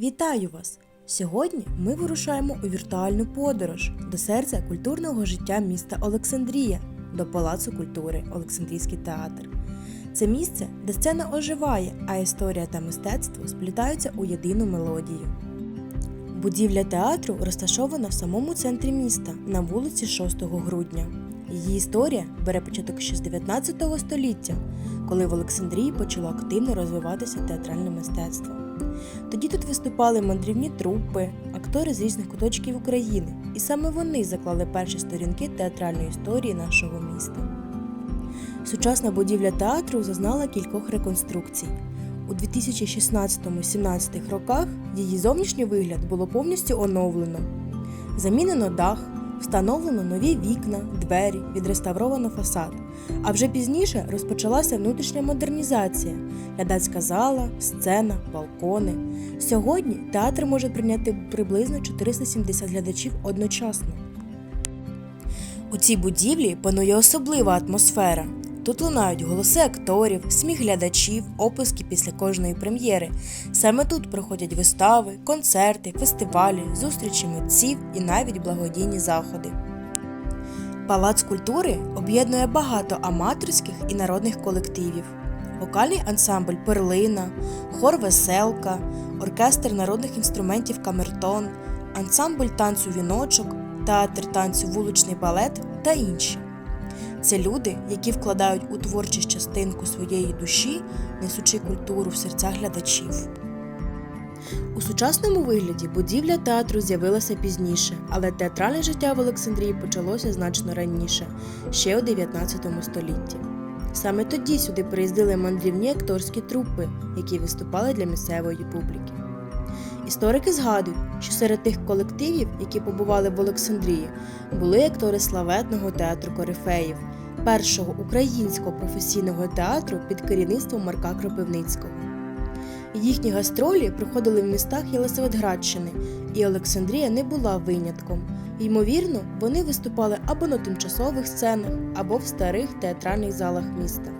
Вітаю вас! Сьогодні ми вирушаємо у віртуальну подорож до серця культурного життя міста Олександрія, до Палацу культури Олександрійський театр. Це місце, де сцена оживає, а історія та мистецтво сплітаються у єдину мелодію. Будівля театру розташована в самому центрі міста на вулиці 6 грудня. Її історія бере початок ще з 19 століття, коли в Олександрії почало активно розвиватися театральне мистецтво. Тоді тут виступали мандрівні трупи, актори з різних куточків України, і саме вони заклали перші сторінки театральної історії нашого міста. Сучасна будівля театру зазнала кількох реконструкцій. У 2016-17 роках її зовнішній вигляд було повністю оновлено. Замінено дах, встановлено нові вікна, двері, відреставровано фасад. А вже пізніше розпочалася внутрішня модернізація, глядацька зала, сцена, балкони. Сьогодні театр може прийняти приблизно 470 глядачів одночасно. У цій будівлі панує особлива атмосфера. Тут лунають голоси акторів, сміх глядачів, оплески після кожної прем'єри. Саме тут проходять вистави, концерти, фестивалі, зустрічі митців і навіть благодійні заходи. Палац культури об'єднує багато аматорських і народних колективів. Вокальний ансамбль Перлина, хор Веселка, оркестр народних інструментів Камертон, ансамбль танцю Віночок, театр танцю Вуличний балет та інші. Це люди, які вкладають у творчість частинку своєї душі, несучи культуру в серця глядачів. У сучасному вигляді будівля театру з'явилася пізніше, але театральне життя в Олександрії почалося значно раніше, ще у 19 столітті. Саме тоді сюди приїздили мандрівні акторські трупи, які виступали для місцевої публіки. Історики згадують, що серед тих колективів, які побували в Олександрії, були актори славетного театру Корифеїв, першого українського професійного театру під керівництвом Марка Кропивницького. Їхні гастролі проходили в містах Єлисаветградщини, і Олександрія не була винятком. Ймовірно, вони виступали або на тимчасових сценах, або в старих театральних залах міста.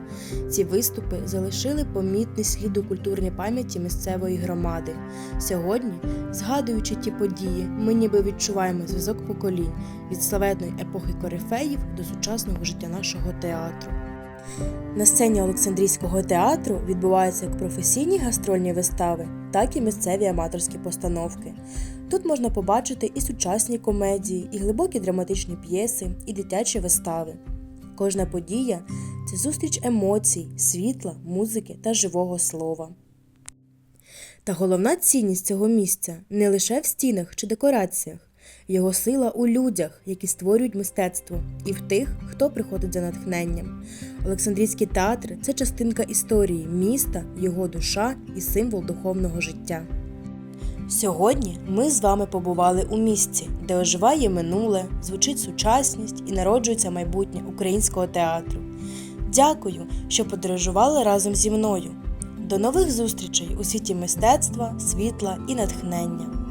Ці виступи залишили помітний слід у культурній пам'яті місцевої громади. Сьогодні, згадуючи ті події, ми ніби відчуваємо зв'язок поколінь від славетної епохи корифеїв до сучасного життя нашого театру. На сцені Олександрійського театру відбуваються як професійні гастрольні вистави, так і місцеві аматорські постановки. Тут можна побачити і сучасні комедії, і глибокі драматичні п'єси, і дитячі вистави. Кожна подія це зустріч емоцій, світла, музики та живого слова. Та головна цінність цього місця не лише в стінах чи декораціях, його сила у людях, які створюють мистецтво, і в тих, хто приходить за натхненням. Олександрійський театр це частинка історії міста, його душа і символ духовного життя. Сьогодні ми з вами побували у місці, де оживає минуле, звучить сучасність і народжується майбутнє українського театру. Дякую, що подорожували разом зі мною. До нових зустрічей у світі мистецтва, світла і натхнення.